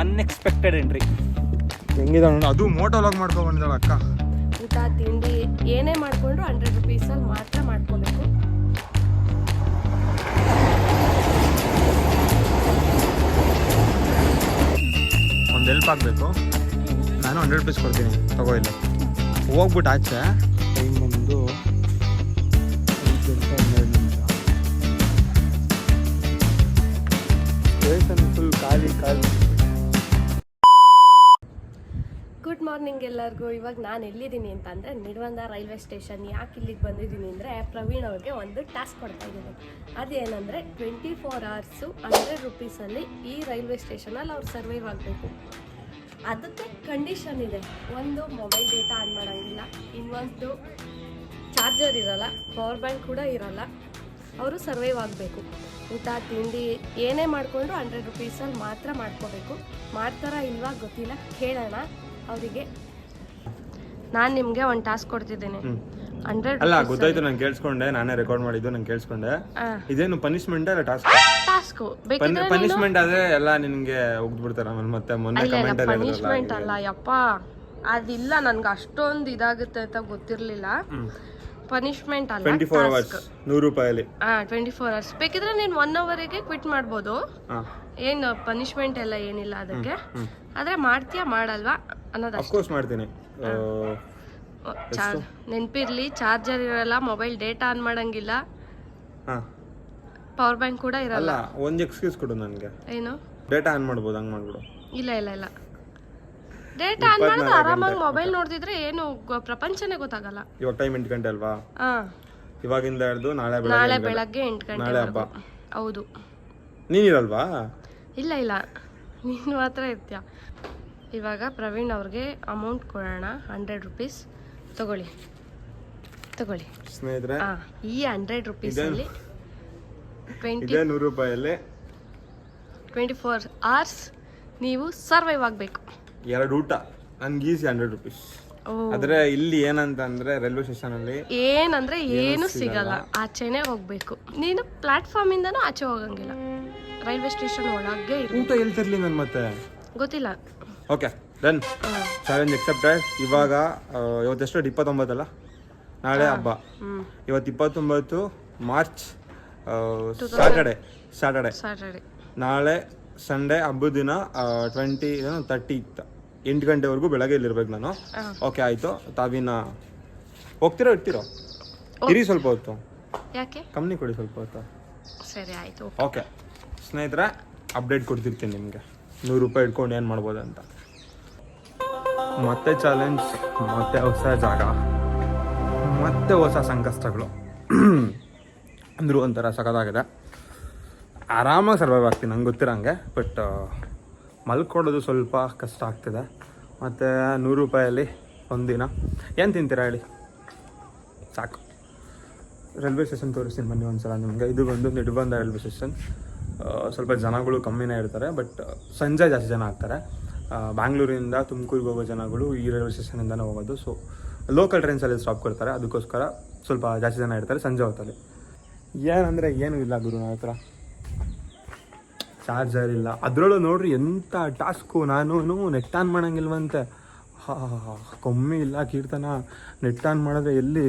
Unexpected entry ಹೆಂಗಿದೆ ನೋಡಿ ಅದು ಮೋಟೋ ಲಾಗ್ ಮಾಡ್ಕೊಂಡು ಬಂದಿದ್ದಾಳೆ ಅಕ್ಕ. ಊಟ ತಿಂಡಿ ಏನೇ ಮಾಡಿಕೊಂಡ್ರು ಹಂಡ್ರೆಡ್ ರುಪೀಸಲ್ಲಿ ಮಾತ್ರ ಮಾಡ್ಕೋಬೇಕು. ಒಂದು ಹೆಲ್ಪ್ ಆಗಬೇಕು. ನಾನು ಹಂಡ್ರೆಡ್ ರುಪೀಸ್ ಕೊಡ್ತೀನಿ ತಗೋ ಇಲ್ಲ. ಹೋಗ್ಬಿಟ್ಟು ಆಚೆ. ಟೈಮ್ ಬಂದು ಸ್ಟೇಷನ್ ಫುಲ್ ಖಾಲಿ ಖಾಲಿ. ಮಾರ್ನಿಂಗ್ ಎಲ್ಲರಿಗೂ ಇವಾಗ ನಾನು ಎಲ್ಲಿದ್ದೀನಿ ಅಂತ ಅಂದರೆ ರೈಲ್ವೆ ಸ್ಟೇಷನ್ ಯಾಕೆ ಇಲ್ಲಿಗೆ ಬಂದಿದ್ದೀನಿ ಅಂದರೆ ಪ್ರವೀಣ್ ಅವ್ರಿಗೆ ಒಂದು ಟಾಸ್ಕ್ ಕೊಡ್ತಾ ಇದ್ದೀನಿ. ಅದೇನಂದರೆ ಟ್ವೆಂಟಿ ಫೋರ್ ಅವರ್ಸು ಹಂಡ್ರೆಡ್ ರುಪೀಸಲ್ಲಿ ಈ ರೈಲ್ವೆ ಸ್ಟೇಷನಲ್ಲಿ ಅವ್ರು ಸರ್ವೈವ್ ಆಗಬೇಕು. ಅದಕ್ಕೆ ಕಂಡೀಷನ್ ಇದೆ. ಒಂದು ಮೊಬೈಲ್ ಡೇಟಾ ಆನ್ ಮಾಡೋಂಗಿಲ್ಲ. ಇನ್ನೊಂದು ಚಾರ್ಜರ್ ಇರೋಲ್ಲ. ಪವರ್ ಬ್ಯಾಂಕ್ ಕೂಡ ಇರೋಲ್ಲ. ಅವರು ಸರ್ವೈವ್ ಆಗಬೇಕು. ಊಟ, ತಿಂಡಿ ಏನೇ ಮಾಡಿಕೊಂಡು ಹಂಡ್ರೆಡ್ ರುಪೀಸಲ್ಲಿ ಮಾತ್ರ ಮಾಡ್ಕೋಬೇಕು. ಮಾಡ್ತಾರಾ ಇಲ್ವಾ ಗೊತ್ತಿಲ್ಲ. ಕೇಳೋಣ. ಅವರಿಗೆ. ನಾನು ನಿಮಗೆ ಒಂದು ಟಾಸ್ಕ್ ಕೊಡ್ತಿದ್ದೀನಿ. ಹಂಡ್ರೆಡ್ ಅಲ್ಲ ಗೊತ್ತಾಯ್ತು ನಾನು ಕೇಳಿಸ್ಕೊಂಡೆ ನಾನೇ ರೆಕಾರ್ಡ್ ಮಾಡಿದ್ದು ನಾನು ಕೇಳಿಸ್ಕೊಂಡೆ. ಇದೇನು ಪನಿಷ್ಮೆಂಟ್ ಅಲ್ಲ ಟಾಸ್ಕ್ ಟಾಸ್ಕ್ ಬೇಕಿದ್ರೆ ಪನಿಷ್ಮೆಂಟ್ ಆದ್ರೆ ಎಲ್ಲ ನಿನಗೆ ಹೋಗ್ದು ಬಿಡ್ತಾರ ಆಮೇಲೆ ಮತ್ತೆ ಮೊನ್ನೆ ಕಮೆಂಟ್ ಅಲ್ಲಿ ಪನಿಷ್ಮೆಂಟ್ ಅಲ್ಲ ಯಪ್ಪ. ಅದಿಲ್ಲ ನನ್ಗೆ ಅಷ್ಟೊಂದು ಇದಾಗುತ್ತೆ ಅಂತ ಗೊತ್ತಿರಲಿಲ್ಲ. ಪನಿಷ್ಮೆಂಟ್ ಅಲ್ಲ ಟ್ವೆಂಟಿ ಫೋರ್ ಅವರ್ಸ್ ನೂರು ರೂಪಾಯಲ್ಲಿ. ಹಾ ಟ್ವೆಂಟಿ ಫೋರ್ ಅವರ್ಸ್ ಬೇಕಿದ್ರೆ ನೀನು ಒನ್ ಅವರಿಗೆ ಕ್ವಿಟ್ ಮಾಡ್ಬೋದು. ಏನು ಪನಿಷ್ಮೆಂಟ್ ಎಲ್ಲ ಏನಿಲ್ಲ ಅದಕ್ಕೆ. ಆದ್ರೆ ಮಾಡ್ತೀಯಾ ಮಾಡಲ್ವಾ ಅನ್ನೋದಷ್ಟೇ ಅಫ್ಕೋರ್ಸ್ ಮಾಡ್ತೀನಿ. ನೆನಪಿರ್ಲಿ ಚಾರ್ಜರ್ ಇರಲ್ಲ ಮೊಬೈಲ್ ಡೇಟಾ ಆನ್ ಮಾಡಂಗಿಲ್ಲ. ಹಾ ಪವರ್ ಬ್ಯಾಂಕ್ ಕೂಡ ಇರಲ್ಲ. ಅಲ್ಲ ಒಂದ್ ಎಕ್ಸ್ಕ್ಯೂಸ್ ಕೊಡು ನನಗೆ. ಏನು? ಡೇಟಾ ಆನ್ ಮಾಡ್ಬೋದು ಹಂಗೆ ಮಾಡ್ಬಿಡು. ಇಲ್ಲ ಇಲ್ಲ ಇಲ್ಲ. ಡೇಟಾ ಆನ್ ಮಾಡಿದ್ರೆ ಆರಾಮಾಗಿ ಮೊಬೈಲ್ ನೋಡ್ತಿದ್ರೆ ಏನು ಗೊ- ಪ್ರಪಂಚನೇ ಗೊತ್ತಾಗಲ್ಲ. ಇವಾಗ ಟೈಮ್ 8 ಗಂಟೆ ಅಲ್ವಾ? ಹಾ ಇವಾಗಿಂದ ಹಿಡ್ದು ನಾಳೆ ನಾಳೆ ಬೆಳಗ್ಗೆ ಬೆಳಗ್ಗೆ ಎಂಟು ನಾಳೆ ಗಂಟೆ ಹಬ್ಬ ಹೌದು. ನೀನಿರಲ್ವಾ ಇಲ್ಲ ಇಲ್ಲ. ನೀನು ಮಾತ್ರ ಇರ್ತೀಯ? ಇವಾಗ ಪ್ರವೀಣ್ ಅವ್ರಿಗೆ ಅಮೌಂಟ್ ಕೊಡೋಣ ಹಂಡ್ರೆಡ್ ರುಪೀಸ್ ತಗೊಳ್ಳಿ. ತಗೊಳ್ಳಿ. ಸ್ನೇಹಿತರೆ ಹಾ ಈ ಹಂಡ್ರೆಡ್ ರುಪೀಸಲ್ಲಿ ಟ್ವೆಂಟಿ ಇದೇ ನೂರು ರೂಪಾಯಲ್ಲಿ. ಟ್ವೆಂಟಿ ಫೋರ್ ಅವರ್ಸ್ ನೀವು ಸರ್ವೈವ್ ಆಗಬೇಕು. ಎರಡು ಊಟ. ನನ್ಗೆ ಈಸಿ ಹಂಡ್ರೆಡ್ ರುಪೀಸ್ ಆದ್ರೆ ಇಲ್ಲಿ ಏನಂತಂದ್ರೆ ರೈಲ್ವೆ ಸ್ಟೇಷನ್ ಅಲ್ಲಿ ಏನಂದ್ರೆ ಏನು ಸಿಗಲ್ಲ. ಆಚೆನೆ ಹೋಗ್ಬೇಕು. ನೀನು ಪ್ಲಾಟ್ಫಾರ್ಮ್ ಇಂದನೂ ಆಚೆ ಹೋಗಂಗಿಲ್ಲ. ರೈಲ್ವೆ ಸ್ಟೇಷನ್ ಒಳಗೆ ಇರು. ಊಟ ಎಲ್ಲಿ ತರ್ಲಿ ನನ್ ಮತ್ತೆ? ಗೊತ್ತಿಲ್ಲ. Okay done. ಚಾಲೆಂಜ್ ಎಕ್ಸೆಪ್ಟೆಡ್ ಇವಾಗ ಆ, ಇವತ್ತೆಷ್ಟು ಇಪ್ಪತ್ತೊಂಬತ್ತಲ್ಲ ನಾಳೆ ಹಬ್ಬ. ಹ್ಮ್. ಇವತ್ತು ಇಪ್ಪತ್ತೊಂಬತ್ತು ಮಾರ್ಚ್ ಸ್ಯಾಟರ್ಡೆ ಸ್ಯಾಟರ್ಡೆ ಸಾಟರ್ಡೆ ನಾಳೆ ಸಂಡೇ ಹಬ್ಬದ ದಿನ ಟ್ವೆಂಟಿ ತರ್ಟಿ ಎಂಟು ಗಂಟೆವರೆಗೂ ಬೆಳಗ್ಗೆ ಇಲ್ಲಿರ್ಬೇಕು ನಾನು? ಓಕೆ ಆಯಿತು. ತಾವಿನ ಹೋಗ್ತಿರೋ ಇರ್ತಿರೋ? ಇರಿ ಸ್ವಲ್ಪ ಹೊತ್ತು. ಯಾಕೆ? ಕಮ್ಮಿ ಕೊಡಿ ಸ್ವಲ್ಪ ಹೊತ್ತು. ಸರಿ ಆಯ್ತು. ಓಕೆ ಸ್ನೇಹಿತರೆ ಅಪ್ಡೇಟ್ ಕೊಡ್ತಿರ್ತೀನಿ ನಿಮಗೆ. ನೂರು ರೂಪಾಯಿ ಇಟ್ಕೊಂಡು ಏನು ಮಾಡ್ಬೋದು ಅಂತ. ಮತ್ತೆ ಚಾಲೆಂಜ್ ಮತ್ತೆ ಹೊಸ ಜಾಗ ಮತ್ತೆ ಹೊಸ ಸಂಕಷ್ಟಗಳು. ಅಂದರೂ ಒಂಥರ ಸಖತ್ತಾಗಿದೆ. ಆರಾಮಾಗಿ ಸರ್ವೈವ್ ಆಗ್ತೀನಿ, ನಂಗೆ ಗೊತ್ತಿರಂಗೆ ಬಟ್ ಮಲ್ಕೊಡೋದು ಸ್ವಲ್ಪ ಕಷ್ಟ ಆಗ್ತಿದೆ. ಮತ್ತು ನೂರು ರೂಪಾಯಲ್ಲಿ ಒಂದಿನ ಏನು ತಿಂತೀರಾ ಹೇಳಿ? ಸಾಕು. ರೈಲ್ವೆ ಸ್ಟೇಷನ್ ತೋರಿಸ್ತೀನಿ ಬನ್ನಿ ಒಂದ್ಸಲ ನಿಮಗೆ. ಇದು ಬಂದು ನಿಡ್ಬಂದ ರೈಲ್ವೆ ಸ್ಟೇಷನ್ ಸ್ವಲ್ಪ ಜನಗಳು ಕಮ್ಮಿನೇ ಇರ್ತಾರೆ ಬಟ್ ಸಂಜೆ ಜಾಸ್ತಿ ಜನ ಆಗ್ತಾರೆ. ಬ್ಯಾಂಗ್ಳೂರಿಂದ ತುಮಕೂರಿಗೆ ಹೋಗೋ ಜನಗಳು ಈ ರೈಲ್ವೆ ಸ್ಟೇಷನಿಂದನೇ ಹೋಗೋದು. ಸೊ ಲೋಕಲ್ ಟ್ರೈನ್ಸಲ್ಲಿ ಸ್ಟಾಪ್ ಕೊಡ್ತಾರೆ. ಅದಕ್ಕೋಸ್ಕರ ಸ್ವಲ್ಪ ಜಾಸ್ತಿ ಜನ ಇರ್ತಾರೆ ಸಂಜೆ ಹೊತ್ತಲ್ಲಿ. ಏನಂದರೆ ಏನೂ ಇಲ್ಲ ಗುರು ನನ್ನ ಹತ್ರ ಚಾರ್ಜರ್ ಇಲ್ಲ ಅದರೊಳಗೆ ನೋಡ್ರಿ ಎಂಥ ಟಾಸ್ಕು ನಾನು ನೆಟ್ ಆನ್ ಮಾಡೋಂಗಿಲ್ವಂತೆ. ಕಮ್ಮಿ ಇಲ್ಲ ಕೀರ್ತನ. ನೆಟ್ ಆನ್ ಮಾಡಿದ್ರೆ ಎಲ್ಲಿ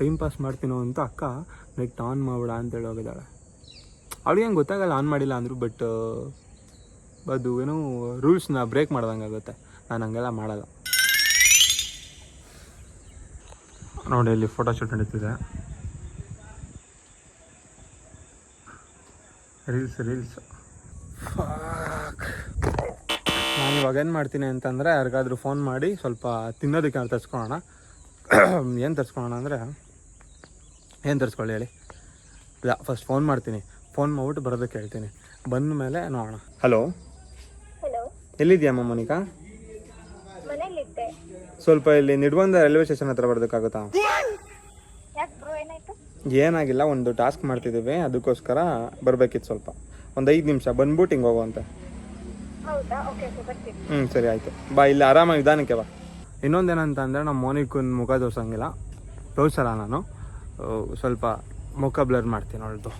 ಟೈಮ್ ಪಾಸ್ ಮಾಡ್ತೀನೋ ಅಂತ ಅಕ್ಕ ನೆಟ್ ಆನ್ ಮಾಡ್ಬಿಡ ಅಂತೇಳಿ ಹೋಗಿದ್ದಾಳೆ. ಅವಳಿಗೆ ಹೆಂಗೆ ಗೊತ್ತಾಗಲ್ಲ ಆನ್ ಮಾಡಿಲ್ಲ ಅಂದರು ಬಟ್ ಅದು ಏನೋ ರೂಲ್ಸ್ನ ಬ್ರೇಕ್ ಮಾಡ್ದಂಗೆ ಆಗುತ್ತೆ. ನಾನು ಹಂಗೆಲ್ಲ ಮಾಡಲ್ಲ. ನೋಡಿ ಇಲ್ಲಿ ಫೋಟೋ ಶೂಟ್ ನಡೀತಿದೆ. ರೀಲ್ಸ್ ರೀಲ್ಸ್ ನಾನು ಇವಾಗ ಏನು ಮಾಡ್ತೀನಿ ಅಂತಂದರೆ ಯಾರಿಗಾದ್ರೂ ಫೋನ್ ಮಾಡಿ ಸ್ವಲ್ಪ ತಿನ್ನೋದಕ್ಕೆ ತರಿಸ್ಕೊಳ್ಳೋಣ. ಏನು ತರಿಸ್ಕೊಳ್ಳೋಣ ಅಂದರೆ ಏನು ತರಿಸ್ಕೊಳ್ಳಿ ಹೇಳಿ. ಇಲ್ಲ ಫಸ್ಟ್ ಫೋನ್ ಮಾಡ್ತೀನಿ. ಫೋನ್ ಮಾಡ್ಬಿಟ್ಟು ಬರೋದಕ್ಕೆ ಹೇಳ್ತೀನಿ. ಬಂದ ಮೇಲೆ ನೋಡೋಣ. ಹಲೋ ಎಲ್ಲಿದೆಯಮ್ಮ ಮೋನಿಕಾ? ಸ್ವಲ್ಪ ಇಲ್ಲಿ ನಿಡ್ಬಂದ ರೈಲ್ವೆ ಸ್ಟೇಷನ್ ಹತ್ರ ಬರೋದಕ್ಕಾಗುತ್ತಾ? ಏನಾಗಿಲ್ಲ ಒಂದು ಟಾಸ್ಕ್ ಮಾಡ್ತಿದ್ದೀವಿ. ಅದಕ್ಕೋಸ್ಕರ ಬರಬೇಕಿತ್ತು ಸ್ವಲ್ಪ. ಒಂದು ಐದು ನಿಮಿಷ ಬಂದ್ಬಿಟ್ಟು ಹಿಂಗೆ ಹೋಗುವಂತೆ ಹೌದಾ ಓಕೆ ಓಕೆ ಬರ್ತೀನಿ ಹ್ಞೂ ಸರಿ ಆಯಿತು. ಬಾ, ಇಲ್ಲಿ ಆರಾಮಾಗಿ ನಿಧಾನಕ್ಕೆ ಬಾ. ಇನ್ನೊಂದೇನಂತ ಅಂದರೆ ನಮ್ಮ ಮೋನಿಕನ್ ಮುಖ ತೋರ್ಸಂಗಿಲ್ಲ. ತೋರಿಸಲ್ಲ ನಾನು. ಸ್ವಲ್ಪ ಮುಖ ಬ್ಲರ್ ಮಾಡ್ತೀನಿ ಅವಳದು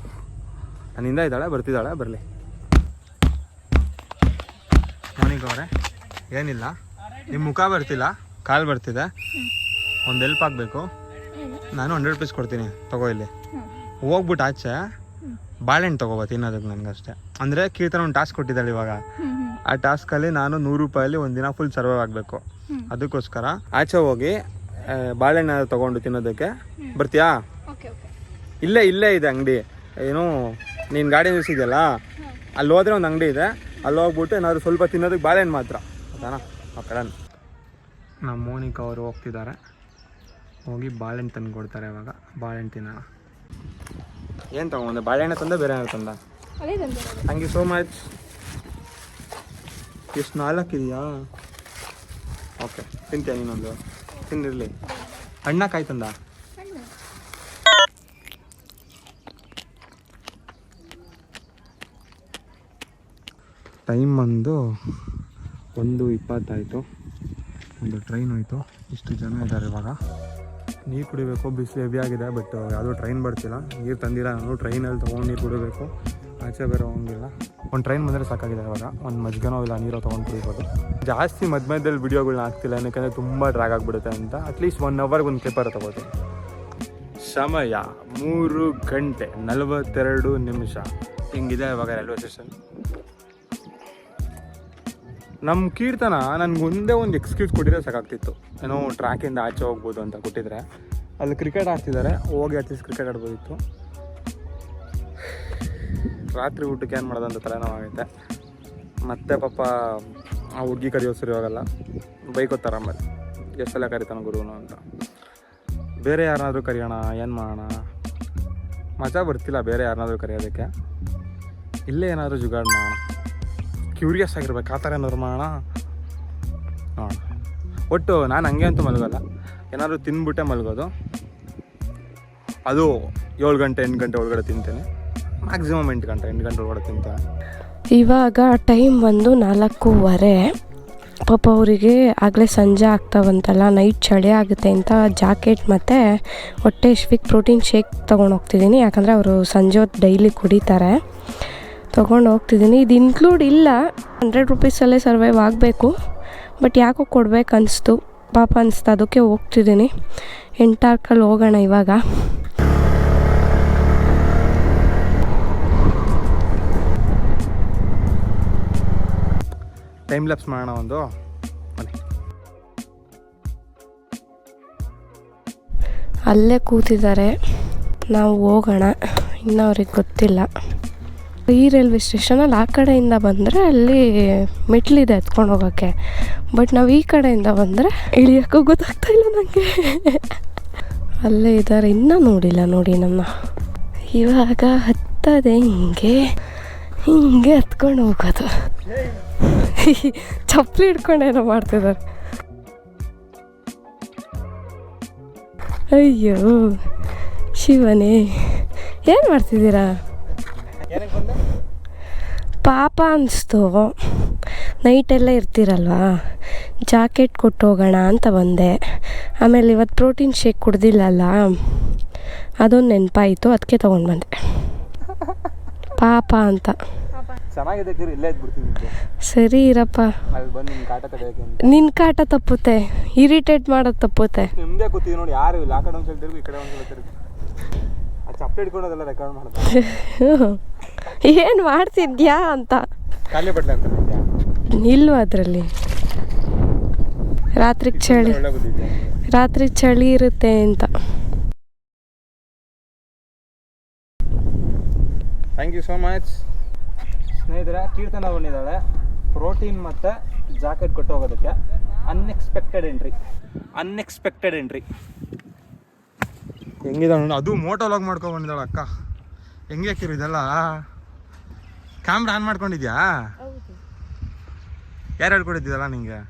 ನನ್ನಿಂದ ಇದ್ದಾಳೆ, ಬರ್ತಿದ್ದಾಳೆ, ಬರಲಿ. ಮೋನಿಕ್ ಅವರೇ, ಏನಿಲ್ಲ? ನಿಮ್ಮ ಮುಖ ಬರ್ತಿಲ್ಲ? ಕಾಲು ಬರ್ತಿದೆ? ಒಂದು ಹೆಲ್ಪ್ ಆಗಬೇಕು? ನಾನು ಹಂಡ್ರೆಡ್ ರುಪೀಸ್ ಕೊಡ್ತೀನಿ, ತಗೋ ಇಲ್ಲಿ. ಹೋಗ್ಬಿಟ್ಟು ಆಚೆ. ಬಾಳೆಹಣ್ಣು ತಗೋಬಾ, ತಿನ್ನೋದಕ್ಕೆ ನನಗಷ್ಟೇ. ಅಂದರೆ ಕೀರ್ತನ ಒಂದು ಟಾಸ್ಕ್ ಕೊಟ್ಟಿದ್ದಾಳೆ ಇವಾಗ. ಆ ಟಾಸ್ಕಲ್ಲಿ ನಾನು ನೂರು ರೂಪಾಯಲ್ಲಿ ಒಂದಿನ ಫುಲ್ ಸರ್ವೈವ್ ಆಗಬೇಕು. ಅದಕ್ಕೋಸ್ಕರ ಆಚೆ ಹೋಗಿ ಬಾಳೆಹಣ್ಣು ತಗೊಂಡು ತಿನ್ನೋದಕ್ಕೆ ಬರ್ತೀಯಾ? Okay okay. ಇಲ್ಲೇ ಇಲ್ಲೇ ಇದೆ ಅಂಗಡಿ. ಏನು ನೀನು ಗಾಡಿ ನಿಲ್ಸಿದ್ಯಲ್ಲ? ಅಲ್ಲಿ ಹೋದ್ರೆ ಒಂದು ಅಂಗಡಿ ಇದೆ. ಅಲ್ಲಿ ಹೋಗ್ಬಿಟ್ಟು ಏನಾದ್ರು ಸ್ವಲ್ಪ ತಿನ್ನೋದಕ್ಕೆ ಬಾಳೆಹಣ್ಣು ಮಾತ್ರ. ಡನ್ ನಮ್ಮ ಮೋನಿಕಾ ಅವರು ಹೋಗ್ತಿದ್ದಾರೆ. ಹೋಗಿ ಬಾಳೆಹಣ್ಣು ತಂದು ಕೊಡ್ತಾರೆ ಇವಾಗ. ಬಾಳೆಹಣ್ಣು ತಿನ್ನೋಣ. ಏನು ತಗೊಂಡೆ ಬಾಳೆಹಣ್ಣು ತಂದ ಬೇರೆ ಏನಾರು ತಂದ? ಅದೇ ತಂದೆ. ಥ್ಯಾಂಕ್ ಯು ಸೋ ಮಚ್ ಎಷ್ಟು ನಾಲ್ಕು ಇದೆಯಾ? ಓಕೆ ತಿಂತೀಯ ನೀನೊಂದು. ತಿಂದಿರಲಿ ಅಣ್ಣ ಕಾಯಿ ತಂದ? ಟೈಮ್ ಬಂದು ಒಂದು ಇಪ್ಪತ್ತಾಯಿತು. ಒಂದು ಟ್ರೈನ್ ಹೋಯಿತು. ಇಷ್ಟು ಜನ ಇದ್ದಾರೆ ಇವಾಗ. ನೀರು ಕುಡಿಬೇಕು, ಬಿಸಿಲು ಹೆವಿ ಆಗಿದೆ ಬಟ್ ಯಾವುದೋ ಟ್ರೈನ್ ಬರ್ತಿಲ್ಲ. ನೀರು ತಂದಿಲ್ಲ ನಾನು ಟ್ರೈನಲ್ಲಿ ತೊಗೊಂಡು ನೀರು ಕುಡಿಬೇಕು. ಆಚೆ ಬೇರೆ ಒಂದು ಟ್ರೈನ್ ಬಂದರೆ ಸಾಕಾಗಿದೆ ಅವಾಗ ಒಂದು ಮಜ್ಗನೋ ಇಲ್ಲ ನೀರೋ ತೊಗೊಂಡು ಕುಡಿಬೋದು ಜಾಸ್ತಿ ಮಧ್ಯ ಮಧ್ಯದಲ್ಲಿ ವಿಡಿಯೋಗಳನ್ನ ಹಾಕ್ತಿಲ್ಲ ಯಾಕಂದರೆ ತುಂಬ ಡ್ರಾಗ್ ಆಗಿಬಿಡುತ್ತೆ ಅಂತ. ಅಟ್ಲೀಸ್ಟ್ ಒನ್ ಅವರ್ಗೆ ಒಂದು ಪೇಪರ್ ತೊಗೋದು. ಸಮಯ ಮೂರು ಗಂಟೆ ನಲವತ್ತೆರಡು ನಿಮಿಷ. ಹಿಂಗಿದೆ ಇವಾಗ ರೈಲ್ವೆ ಸ್ಟೇಷನ್ ನಮ್ಮ ಕೀರ್ತನ ನನಗೆ ಒಂದೇ ಒಂದು ಎಕ್ಸ್ಕ್ಯೂಸ್ ಕೊಟ್ಟಿದ್ರೆ ಸಾಕಾಗ್ತಿತ್ತು. ಏನೋ ಟ್ರ್ಯಾಕಿಂದ ಆಚೆ ಹೋಗ್ಬೋದು ಅಂತ ಕೊಟ್ಟಿದ್ರೆ. ಅಲ್ಲಿ ಕ್ರಿಕೆಟ್ ಆಡ್ತಿದ್ದಾರೆ. ಹೋಗಿ ಅಟ್ಲೀಸ್ಟ್ ಕ್ರಿಕೆಟ್ ಆಡ್ಬೋದಿತ್ತು. ರಾತ್ರಿ ಊಟಕ್ಕೆ ಏನು ಮಾಡೋದಂತ ತಲೆನೋವಾಗೈತೆ. ಮತ್ತೆ ಪಾಪ ಆ ಹುಡುಗಿ ಕರೆಯೋ ಸರಿ ಹೋಗಲ್ಲ ಬೈಕೋತಾರ ಆಮೇಲೆ ಎಷ್ಟೆಲ್ಲ ಕರಿತಾನೆ ಗುರುನು ಅಂತ. ಬೇರೆ ಯಾರನ್ನಾದರೂ ಕರೆಯೋಣ, ಏನು ಮಾಡೋಣ? ಮಜಾ ಬರ್ತಿಲ್ಲ ಬೇರೆ ಯಾರನ್ನಾದರೂ ಕರೆಯೋದಕ್ಕೆ. ಇಲ್ಲೇ ಏನಾದರೂ ಜುಗಾಡ್ ಮಾಡೋಣ. ಕ್ಯೂರಿಯಸ್ ಆಗಿರ್ಬೇಕು, ಆ ಥರ ಏನಾದ್ರು ಮಾಡೋಣ? ನೋಡೋಣ ಒಟ್ಟು ನಾನು ಹಂಗೆ ಅಂತೂ ಮಲಗಲ್ಲ. ಏನಾದರೂ ತಿಂದ್ಬಿಟ್ಟೆ ಮಲಗೋದು. ಅದು ಏಳು ಗಂಟೆ, ಎಂಟು ಗಂಟೆ ಒಳಗಡೆ ತಿಂತೇನೆ. ಮ್ಯಾಕ್ಸಿಮಮ್ ಎಂಟು ಗಂಟೆ ಎಂಟು ಗಂಟೆ ಒಳಗಡೆ ಇವಾಗ ಟೈಮ್ ಬಂದು ನಾಲ್ಕೂವರೆ. ಪಾಪ ಅವರಿಗೆ ಆಗಲೇ ಸಂಜೆ ಆಗ್ತಾವಂತಲ್ಲ ನೈಟ್ ಚಳಿ ಆಗುತ್ತೆ ಅಂತ ಜಾಕೆಟ್ ಮತ್ತು ಹೊಟ್ಟೆ ಶ್ವಿಕ್ ಪ್ರೋಟೀನ್ ಶೇಕ್ ತೊಗೊಂಡು ಹೋಗ್ತಿದ್ದೀನಿ ಯಾಕಂದರೆ ಅವರು ಸಂಜೆ ಹೊತ್ತು ಡೈಲಿ ಕುಡಿತಾರೆ. ತೊಗೊಂಡು ಹೋಗ್ತಿದ್ದೀನಿ ಇದು ಇನ್ಕ್ಲೂಡ್ ಇಲ್ಲ. ಹಂಡ್ರೆಡ್ ರುಪೀಸಲ್ಲೇ ಸರ್ವೈವ್ ಆಗಬೇಕು. ಬಟ್ ಯಾಕೋ ಕೊಡ್ಬೇಕು ಅನಿಸ್ತು. ಪಾಪ ಅನಿಸ್ತು. ಅದಕ್ಕೆ ಹೋಗ್ತಿದ್ದೀನಿ ಎಂಟಾರ್ಕಲ್ಲಿ ಹೋಗೋಣ ಇವಾಗ. ಟೈಮ್ ಲ್ಯಾಪ್ಸ್ ಮಾಡೋಣ ಒಂದು. ಬನ್ನಿ. ಅಲ್ಲೇ ಕೂತಿದ್ದಾರೆ. ನಾವು ಹೋಗೋಣ. ಇನ್ನು ಅವ್ರಿಗೆ ಗೊತ್ತಿಲ್ಲ. ಈ ರೈಲ್ವೆ ಸ್ಟೇಷನಲ್ಲಿ ಆ ಕಡೆಯಿಂದ ಬಂದರೆ ಅಲ್ಲಿ ಮೆಟ್ಲಿದೆ ಎತ್ಕೊಂಡು ಹೋಗೋಕ್ಕೆ. ಬಟ್ ನಾವು ಈ ಕಡೆಯಿಂದ ಬಂದರೆ ಇಳಿಯೋಕ್ಕೂ ಗೊತ್ತಾಗ್ತಾ ಇಲ್ಲ ನನಗೆ ಅಲ್ಲೇ ಇದ್ದಾರೆ. ಇನ್ನೂ ನೋಡಿಲ್ಲ ನೋಡಿ ನಮ್ಮ ಇವಾಗ ಹತ್ತದೆ ಹಿಂಗೆ. ಹಿಂಗೆ ಹತ್ಕೊಂಡು ಹೋಗೋದು. ಚಪ್ಪಲಿ ಹಿಡ್ಕೊಂಡು ಏನೋ ಮಾಡ್ತಿದ್ದಾರೆ. ಅಯ್ಯೋ ಶಿವನೇ ಏನು ಮಾಡ್ತಿದ್ದೀರಾ? ಪಾಪ ಅನ್ನಿಸ್ತು ನೈಟೆಲ್ಲ ಇರ್ತೀರಲ್ವಾ? ಜಾಕೆಟ್ ಕೊಟ್ಟು ಹೋಗೋಣ ಅಂತ ಬಂದೆ. ಆಮೇಲೆ ಇವತ್ತು ಪ್ರೋಟೀನ್ ಶೇಕ್ ಕುಡ್ದಿಲ್ಲಲ್ಲ? ಅದೊಂದು ನೆನಪಾಯಿತು ಅದಕ್ಕೆ ತೊಗೊಂಡು ಬಂದೆ. ಪಾಪ ಅಂತ. ಚೆನ್ನಾಗಿದೆ ಕಿರು ಇಲ್ಲೇ ಇದ್ಬಿಡ್ತೀನಿ ಸರಿ ಇರಪ್ಪ. ಅಲ್ಲಿ ಬಂದು ನಿನ್ನ ಕಾಟ ತಡೆಯೋಕೆ ಅಂತ. ನಿನ್ನ ಕಾಟ ತಪ್ಪುತ್ತೆ ಇರಿಟೇಟ್ ಮಾಡೋದ್ ತಪ್ಪುತ್ತೆ. ನಿಮ್ದೇ ಕೂತಿದ್ವಿ ನೋಡಿ ಯಾರು ಇಲ್ಲ ಆ ಕಡೆ ಒಂದು ಸಲ ತಿರುಗು ಈ ಕಡೆ ಒಂದ್ಸಲ ತಿರುಗಿ. ಆ ಚಪ್ಪಲಿ ಹಿಡ್ಕೊಂಡೋದೆಲ್ಲ ರೆಕಾರ್ಡ್ ಮಾಡೋದು. ಏನು ಮಾಡ್ತಿದ್ಯಾ ಅಂತ. ಖಾಲಿ ಬಟ್ಲೆ ಅಂತ? ನಿಲ್ಲು ಅದರಲ್ಲಿ? ರಾತ್ರಿ ಚಳಿ ರಾತ್ರಿ ಚಳಿ ಇರುತ್ತೆ ಅಂತ. ಥ್ಯಾಂಕ್ ಯು ಸೋ ಮಚ್ ಸ್ನೇಹಿತರೆ ಕೀರ್ತನ ಬಂದಿದ್ದಾಳೆ ಪ್ರೋಟೀನ್ ಮತ್ತು ಜಾಕೆಟ್ ಕೊಟ್ಟು ಹೋಗೋದಕ್ಕೆ. ಅನ್ಎಕ್ಸ್ಪೆಕ್ಟೆಡ್ ಎಂಟ್ರಿ ಅನ್ಎಕ್ಸ್ಪೆಕ್ಟೆಡ್ ಎಂಟ್ರಿ ಹೆಂಗಿದೆ ಅದು ಮೋಟೋ ಲಾಗ್ ಮಾಡ್ಕೊಂಡು ಬಂದಿದ್ದಾಳೆ ಅಕ್ಕ. ಹೆಂಗೆ ಹಾಕಿರು ಇದೆಲ್ಲ? ಕ್ಯಾಮ್ರಾ ಆನ್ ಮಾಡ್ಕೊಂಡಿದ್ಯಾ? ಯಾರು ಹೇಳ್ಕೊಡಿದ್ದಿದಲ್ಲ ನಿಂಗೆ?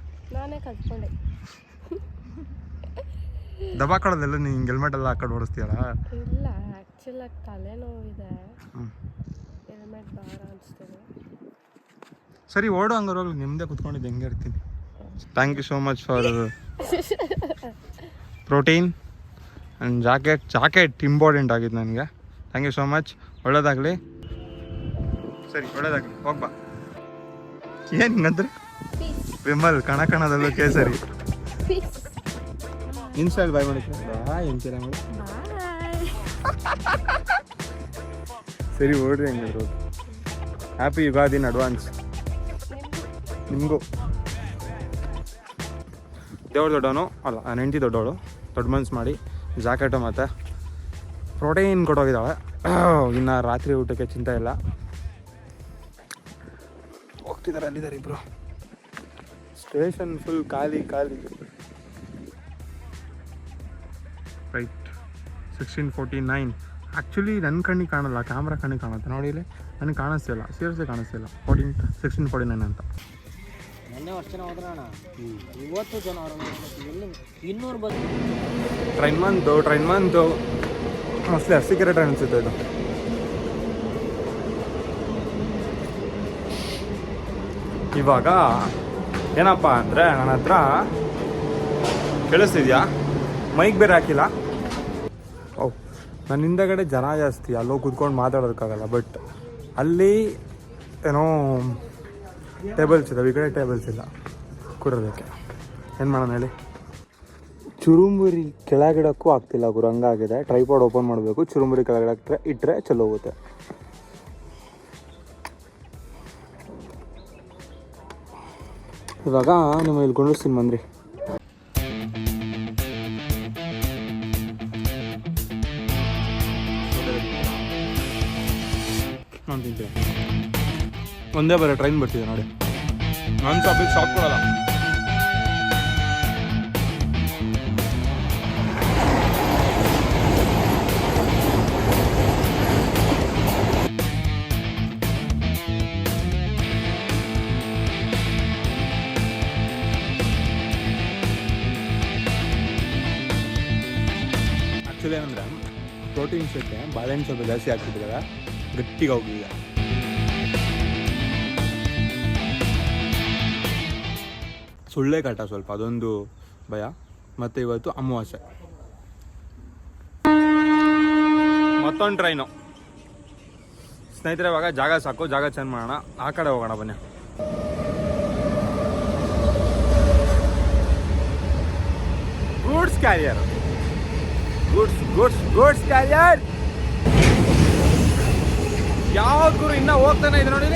ದಬಾಕೊಳ್ಳೋದೆಲ್ಲ ನಿಂಗೆ ಹೆಲ್ಮೆಟ್ ಎಲ್ಲ ಹಾಕೊಂಡು ಓಡಿಸ್ತೀಯಲ್ಲ? ಇಲ್ಲ ಆ್ಯಕ್ಚುಲಾಗಿ ತಲೆನೋವಿದೆ. ಭಾರ ಅನಿಸ್ತಿದೆ ಸರಿ ಓಡೋ ಹಂಗಾರೆ ಹೋಗ್ಲಿ. ನಿಮ್ಮದೇ ಕುತ್ಕೊಂಡಿದ್ದು ಹೆಂಗೆ ಇರ್ತೀನಿ. Thank you so much for protein and jacket jacket important ಆಗಿದೆ ನನಗೆ. ಥ್ಯಾಂಕ್ ಯು ಸೋ ಮಚ್ ಒಳ್ಳೇದಾಗಲಿ. ಸರಿ ಒಳ್ಳೇದಾಗಲಿ. ಹೋಗ್ಬಾ ಏನು ಹಿಂಗಂದ್ರೆ ವಿಮಲ್ ಕಣ ಕಣದಲ್ಲೂ ಕೇಸರಿ. ಇನ್ಸ್ಟಾಲ್ ಬಾಯ್ ಮಾಡಿ ಬಾಯ್ ಅಂತೀರ ಮಾಡಿ ಬಾಯ್ ಸರಿ ಓಡ್ರಿ ಹಂಗಿದ್ರು ಹ್ಯಾಪಿ ಯುಗಾದಿ ಇನ್ ಅಡ್ವಾನ್ಸ್ ನಿಮಗೂ. ದೇವ್ರ ದೊಡ್ಡವನು, ಅಲ್ಲ ನನ್ನ ಹೆಂಡತಿ ದೊಡ್ಡವಳು, ದೊಡ್ಡ ಮನ್ಸು ಮಾಡಿ, ಜಾಕೆಟು ಮತ್ತು ಪ್ರೋಟೀನ್ ಕೊಟ್ಟೋಗಿದ್ದಾಳೆ. ಇನ್ನು ರಾತ್ರಿ ಊಟಕ್ಕೆ ಚಿಂತೆ ಇಲ್ಲ. ಹೋಗ್ತಿದ್ದಾರೆ ಅಲ್ಲಿದ್ದಾರೆ ಇಬ್ಬರು ಸ್ಟೇಷನ್ ಫುಲ್ ಖಾಲಿ ಖಾಲಿ. Right sixteen forty nine actually ನನ್ನ ಕಣ್ಣಿಗೆ ಕಾಣಲ್ಲ ಕ್ಯಾಮ್ರಾ ಕಣ್ಣಿಗೆ ಕಾಣುತ್ತೆ. ನೋಡಿ ಇಲ್ಲಿ. ನನಗೆ ಕಾಣಿಸ್ತಿಲ್ಲ ಸೀರಿಯಸ್ಲಿ ಕಾಣಿಸ್ತಿಲ್ಲ ಫೋರ್ಟೀನ್ ಸಿಕ್ಸ್ಟೀನ್ ಫೋರ್ಟಿ ನೈನ್ ಅಂತ. ಮೊನ್ನೆ ವರ್ಷನ ಹೋದ್ರಣ ಇವತ್ತು ಜನ ಎಲ್ಲಿ? ಇನ್ನೂರು ಬಂದು ಟ್ರೈನ್ ಬಂತು ಟ್ರೈನ್ ಬಂತು. ಮೋಸ್ಟ್ಲಿ ಅರ್ಸಿಕೆರೆ ಟ್ರೈನ್ ಅನಿಸುತ್ತೆ ಇದು. ಇವಾಗ ಏನಪ್ಪ ಅಂದರೆ ನನ್ನ ಹತ್ರ ಕೇಳಿಸ್ತಿದ್ಯಾ? ಮೈಕ್ ಬೇರೆ ಹಾಕಿಲ್ಲ. ಓ ನನ್ನ ಹಿಂದಗಡೆ ಜನ ಜಾಸ್ತಿ ಅಲ್ಲೋಗಿ ಕೂತ್ಕೊಂಡು ಮಾತಾಡೋದಕ್ಕಾಗಲ್ಲ ಬಟ್ ಅಲ್ಲಿ ಏನೋ ಟೇಬಲ್ಸ್ ಇದಾವೆ ಈ ಕಡೆ ಟೇಬಲ್ಸ್ ಇಲ್ಲ. ಕೂರೋದಕ್ಕೆ. ಏನು ಮಾಡೋಣ ಹೇಳಿ? ಚುರುಂಬುರಿ ಕೆಳಗಿಡಕ್ಕೂ ಆಗ್ತಿಲ್ಲ ಗುರು, ಹಂಗಾಗಿದೆ. ಟ್ರೈಪಾಡ್ ಓಪನ್ ಮಾಡಬೇಕು ಚುರುಮುರಿ ಕೆಳಗಿಡಕ್ಕೆ ಇಟ್ಟರೆ ಚಲೋ ಹೋಗುತ್ತೆ. ಇವಾಗ ನಿಮ್ಮ ಇಲ್ಲಿ ಕೊಂಡಿಸ್ತೀನಿ ಬಂದ್ರಿ. ಒಂದೇ ಬರೋ ಟ್ರೈನ್ ಬರ್ತಿದೆ ನೋಡಿ. ನನ್ನ ಶಾಪಿಗೆ ಶಾಪ್ ಕೊಡಲ್ಲ. ಆ್ಯಕ್ಚುಲಿ ಏನಂದರೆ ಪ್ರೋಟೀನ್ ಶೇಕ್ಗೆ ಬಾಳೆಹಣ್ಣು ಸ್ವಲ್ಪ ಜಾಸ್ತಿ ಹಾಕ್ಬಿಟ್ಟಿದ್ದಾರೆ ಗಟ್ಟಿಗೆ ಹೋಗಿದೆ ಸುಳ್ಳೆ ಕಾಟ ಸ್ವಲ್ಪ, ಅದೊಂದು ಭಯ. ಮತ್ತು ಇವತ್ತು ಅಮಾವಾಸ್ಯೆ. ಮತ್ತೊಂದು ಟ್ರೈನು ಸ್ನೇಹಿತರೆ, ಇವಾಗ ಜಾಗ ಸಾಕು, ಜಾಗ ಚೇಂಜ್ ಮಾಡೋಣ. ಆ ಕಡೆ ಹೋಗೋಣ, ಬನ್ನಿ. Goods carrier goods goods goods carrier ಯಾವ ಗುರು, ಇನ್ನ ಹೋಗ್ತಾನೆ ಇದೆ ನೋಡಿ